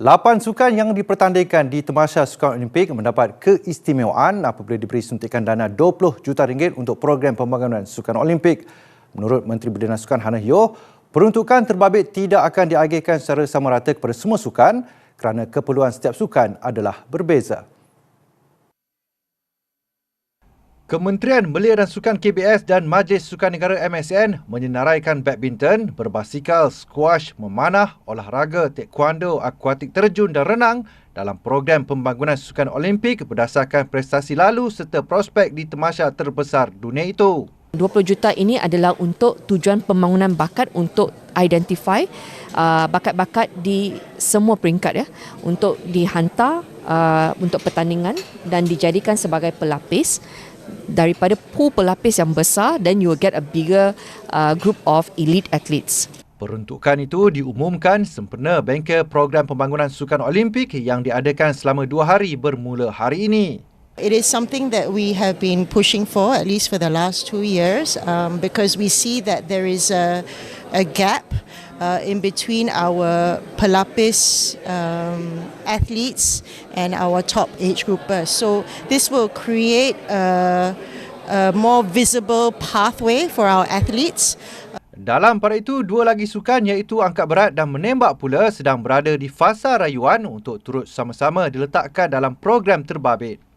Lapan sukan yang dipertandingkan di Temasya Sukan Olimpik mendapat keistimewaan apabila diberi suntikan dana 20 juta ringgit untuk program pembangunan Sukan Olimpik. Menurut Menteri Berdana Sukan Hana Hyo, peruntukan terbabit tidak akan diagihkan secara sama rata kepada semua sukan kerana keperluan setiap sukan adalah berbeza. Kementerian Belia dan Sukan KBS dan Majlis Sukan Negara MSN menyenaraikan badminton, berbasikal, squash, memanah, olahraga, taekwondo, akuatik terjun dan renang dalam program pembangunan sukan Olimpik berdasarkan prestasi lalu serta prospek di temasya terbesar dunia itu. 20 juta ini adalah untuk tujuan pembangunan bakat untuk identify uh, bakat-bakat di semua peringkat ya untuk dihantar uh, untuk pertandingan dan dijadikan sebagai pelapis daripada pool pelapis yang besar then you will get a bigger uh, group of elite athletes. Peruntukan itu diumumkan sempena bengkel program pembangunan sukan Olimpik yang diadakan selama dua hari bermula hari ini. It is something that we have been pushing for at least for the last two years um, because we see that there is a, a gap uh, in between our Pelapis um, athletes and our top age groupers. So this will create a, a more visible pathway for our athletes. Dalam pada itu, dua lagi sukan iaitu angkat berat dan menembak pula sedang berada di fasa rayuan untuk turut sama-sama diletakkan dalam program terbabit.